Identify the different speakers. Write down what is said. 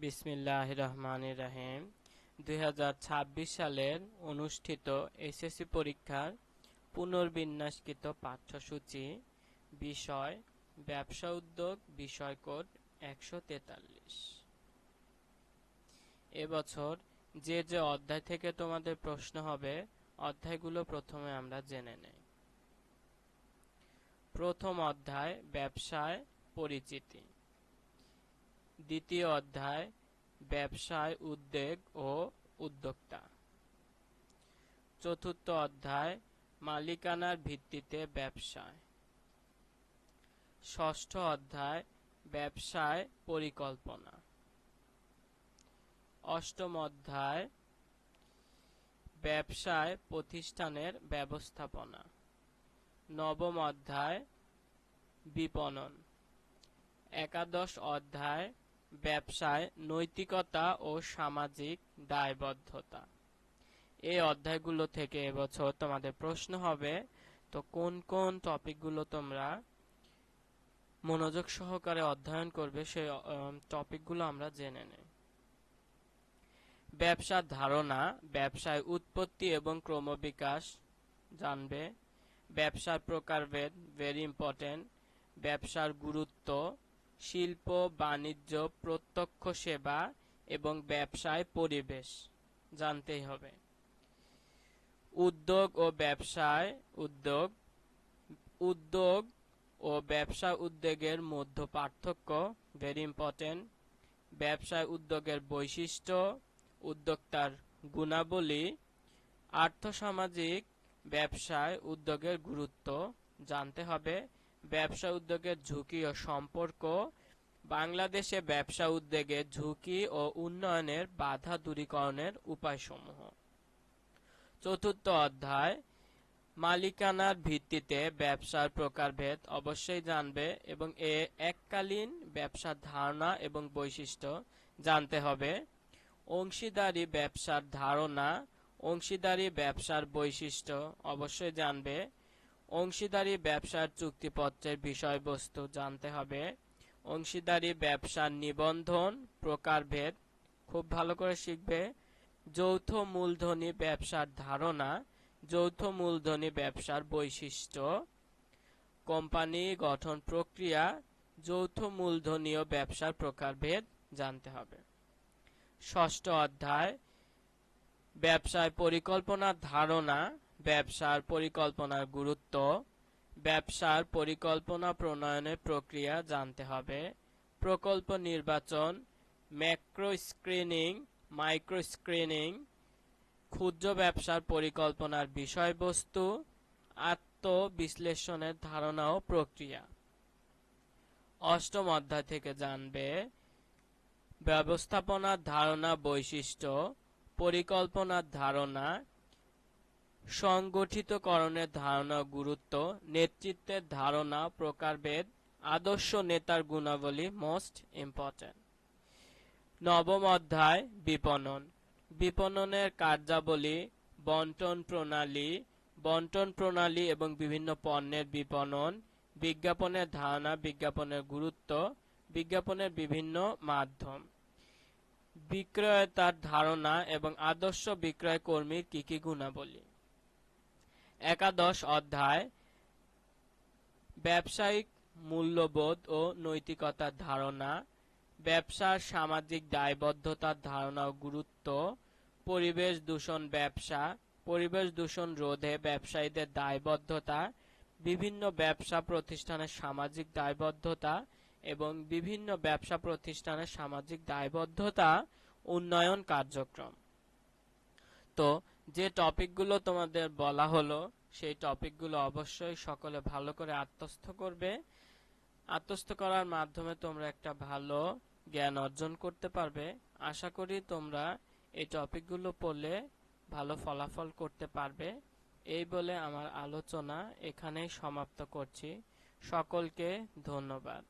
Speaker 1: বিসমিল্লাহ রহমান রাহিম দুই সালের অনুষ্ঠিত এসএসসি পরীক্ষার পুনর্বিন্যাসকৃত পাঠ্যসূচি বিষয় ব্যবসা উদ্যোগ বিষয় কোড একশো তেতাল্লিশ। এবছর যে যে অধ্যায় থেকে তোমাদের প্রশ্ন হবে, অধ্যায়গুলো প্রথমে আমরা জেনে নেই। প্রথম অধ্যায় ব্যবসায় পরিচিতি। দ্বিতীয় অধ্যায়, ব্যবসায় উদ্যোগ ও উদ্যোক্তা। চতুর্থ অধ্যায়, মালিকানার ভিত্তিতে ব্যবসায়। ষষ্ঠ অধ্যায়, ব্যবসায় পরিকল্পনা। অষ্টম অধ্যায়, ব্যবসায় প্রতিষ্ঠানের ব্যবস্থাপনা। নবম অধ্যায়, বিপণন। একাদশ অধ্যায় ব্যবসায় নৈতিকতা ও সামাজিক দায়বদ্ধতা। এই অধ্যায়গুলো থেকে এবছর তোমাদের প্রশ্ন হবে, তো কোন কোন টপিকগুলো তোমরা মনোযোগ সহকারে অধ্যয়ন করবে সেই টপিকগুলো আমরা জেনে নেই। ব্যবসার ধারণা, ব্যবসায় উৎপত্তি এবং ক্রমবিকাশ জানবে। ব্যবসার প্রকারভেদ ভেরি ইম্পর্টেন্ট ব্যবসার গুরুত্ব শিল্প, বাণিজ্য, প্রত্যক্ষ সেবা এবং ব্যবসায় পরিবেশ জানতেই হবে। উদ্যোগ ও ব্যবসায় উদ্যোগ উদ্যোগ ও ব্যবসা উদ্যোগের মধ্য পার্থক্য ভেরি ইম্পর্টেন্ট ব্যবসায় উদ্যোগের বৈশিষ্ট্য, উদ্যোক্তার গুণাবলী, আর্থসামাজিক ব্যবসায় উদ্যোগের গুরুত্ব জানতে হবে। ব্যবসা উদ্যোগের ঝুঁকি ও সম্পর্ক, বাংলাদেশে ব্যবসা উদ্যোগে ঝুঁকি ও উন্নয়নের বাধা দূরীকরণের উপায়সমূহ। চতুর্থ অধ্যায়, মালিকানার ভিত্তিতে ব্যবসার প্রকারভেদ অবশ্যই জানবে এবং এ এককালীন ব্যবসার ধারণা এবং বৈশিষ্ট্য জানতে হবে। অংশীদারি ব্যবসার ধারণা, অংশীদারি ব্যবসার বৈশিষ্ট্য অবশ্যই জানবে। অংশীদারি ব্যবসার চুক্তিপত্রের বিষয়বস্তু জানতে হবে। অংশীদারি ব্যবসার নিবন্ধন, প্রকারভেদ খুব ভালো করে শিখবে। যৌথ মূলধনী ব্যবসার ধারণা, যৌথ মূলধনী ব্যবসার বৈশিষ্ট্য। কোম্পানি গঠন প্রক্রিয়া, যৌথ মূলধনীয় ব্যবসার প্রকারভেদ জানতে হবে। ষষ্ঠ অধ্যায়, ব্যবসায় পরিকল্পনার ধারণা ব্যবসার পরিকল্পনার গুরুত্ব, ব্যবসার পরিকল্পনা প্রণয়নের প্রক্রিয়া জানতে হবে। প্রকল্প নির্বাচন ম্যাক্রো স্ক্রিনিং মাইক্রো স্ক্রিনিং ক্ষুদ্র ব্যবসার পরিকল্পনার বিষয়বস্তু, আত্মবিশ্লেষণের ধারণা ও প্রক্রিয়া। অষ্টম অধ্যায় থেকে জানবে, ব্যবস্থাপনার ধারণা বৈশিষ্ট্য, পরিকল্পনার ধারণা সংগঠিতকরণের ধারণা গুরুত্ব, নেতৃত্বের ধারণা, প্রকারভেদ, আদর্শ নেতার গুণাবলী মোস্ট ইম্পর্টেন্ট নবম অধ্যায়, বিপণন। বিপণনের কার্যাবলী বন্টন প্রণালী বন্টন প্রণালী এবং বিভিন্ন পণ্যের বিপণন, বিজ্ঞাপনের ধারণা, বিজ্ঞাপনের গুরুত্ব, বিজ্ঞাপনের বিভিন্ন মাধ্যম। বিক্রয়তার ধারণা এবং আদর্শ বিক্রয় কর্মীর কি কি গুণাবলী? একাদশ অধ্যায়, ব্যবসায়িক মূল্যবোধ ও নৈতিকতার ধারণা, ব্যবসার সামাজিক দায়বদ্ধতার ধারণা ও গুরুত্ব, পরিবেশ দূষণ ব্যবসা, পরিবেশ দূষণ রোধে ব্যবসায়ীদের দায়বদ্ধতা, বিভিন্ন ব্যবসা প্রতিষ্ঠানের সামাজিক দায়বদ্ধতা এবং বিভিন্ন ব্যবসা প্রতিষ্ঠানের সামাজিক দায়বদ্ধতা উন্নয়ন কার্যক্রম। তো যে টপিকগুলো তোমাদের বলা হলো, সেই টপিকগুলো অবশ্যই সকলে ভালো করে আত্মস্থ করবে। আত্মস্থ করার মাধ্যমে তোমরা একটা ভালো জ্ঞান অর্জন করতে পারবে। আশা করি তোমরা এই টপিকগুলো পড়লে ভালো ফলাফল করতে পারবে। এই বলে আমার আলোচনা এখানেই সমাপ্ত করছি। সকলকে ধন্যবাদ।